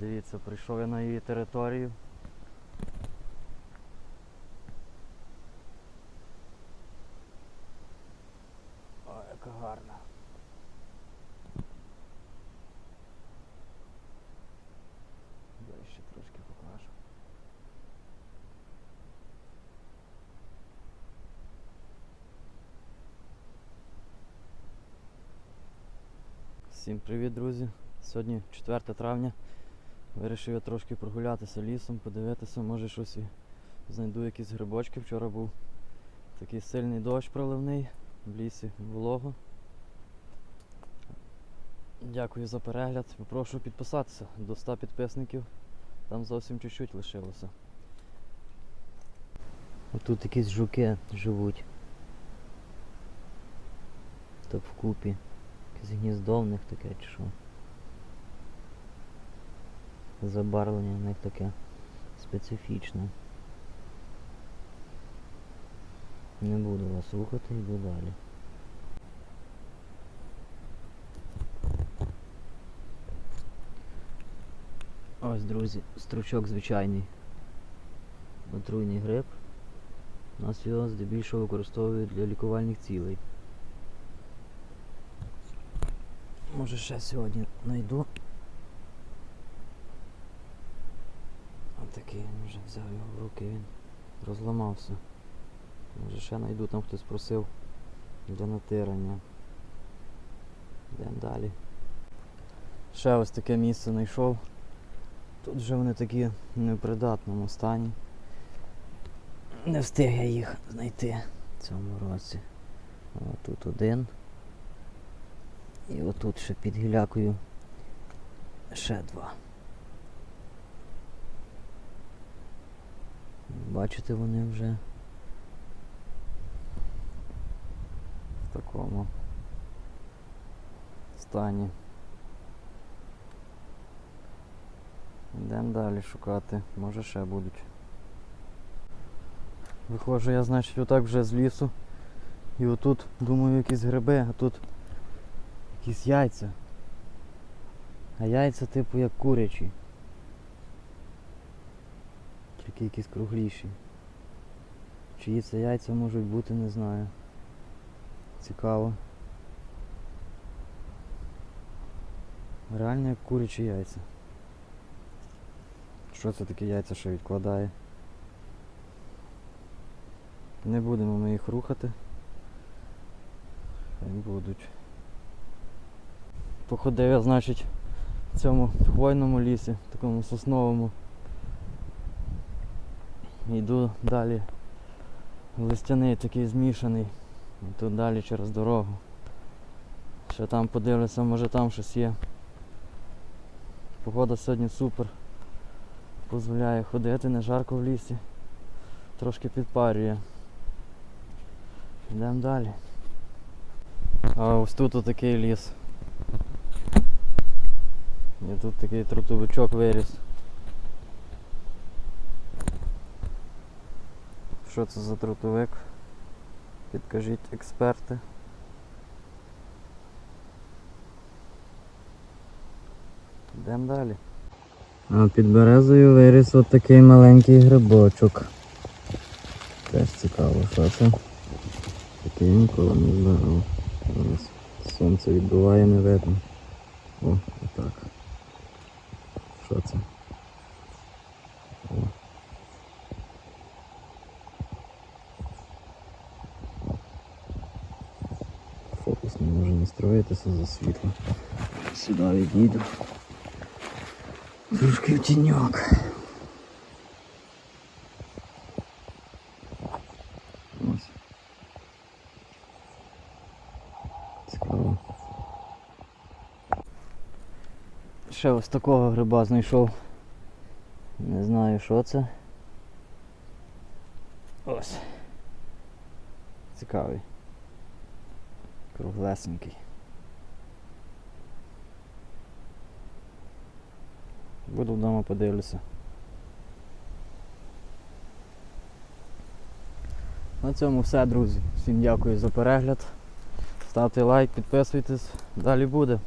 Дивіться, прийшов я на її територію. Ой, яка гарна. Я ще трошки покажу. Всім привіт, друзі! Сьогодні 4 травня. Вирішив я трошки прогулятися лісом, подивитися, може щось і знайду якісь грибочки. Вчора був такий сильний дощ проливний, в лісі волого. Дякую за перегляд. Попрошу підписатися до 100 підписників. Там зовсім чуть-чуть лишилося. Отут якісь жуки живуть. Так вкупі. Якесь гніздо в них таке чи що. Забарвлення в них таке специфічне. Не буду вас слухати, йду далі. Ось, друзі, стручок звичайний. Отруйний гриб. Нас його здебільшого використовують для лікувальних цілей. Може ще сьогодні знайду. Отакий він вже взяв його в руки, він розламався. Може ще знайду, там хтось просив для натирання. Йдемо далі. Ще ось таке місце знайшов. Тут вже вони такі в непридатному стані. Не встиг я їх знайти в цьому році. О, тут один. І отут ще під гілякою ще два. Бачите, вони вже в такому стані. Йдемо далі шукати, може ще будуть. Виходжу я, значить, отак вже з лісу. І отут, думаю, якісь гриби, а тут якісь яйця. А яйця типу як курячі. Тільки якісь кругліші. Чиї це яйця можуть бути, не знаю. Цікаво. Реально як курячі яйця. Що це таке яйця, що відкладає? Не будемо ми їх рухати. Хай будуть. Походив я, значить, в цьому хвойному лісі, такому сосновому. Йду далі. Листяний такий змішаний. Тут далі через дорогу. Ще там подивлюся, може там щось є. Погода сьогодні супер. Дозволяє ходити, не жарко в лісі. Трошки підпарює. Йдемо далі. А ось тут отакий ліс. І тут такий трутовичок виріс. Що це за трутовик? Підкажіть експерти. Йдемо далі. А під березою виріс от такий маленький грибочок. Теж цікаво, що це. Такий ніколи не збирав. Зараз сонце відбиває, не видно. О, отак. Що це? О. Фокус не може настроїтися за світло. Сюди відійду. Трошки в тіньок. Ось. Цікаво. Ще ось такого гриба знайшов. Не знаю, що це. Ось. Цікавий. Круглесенький. Буду вдома подивлюся. На цьому все, друзі. Всім дякую за перегляд. Ставте лайк, підписуйтесь. Далі буде.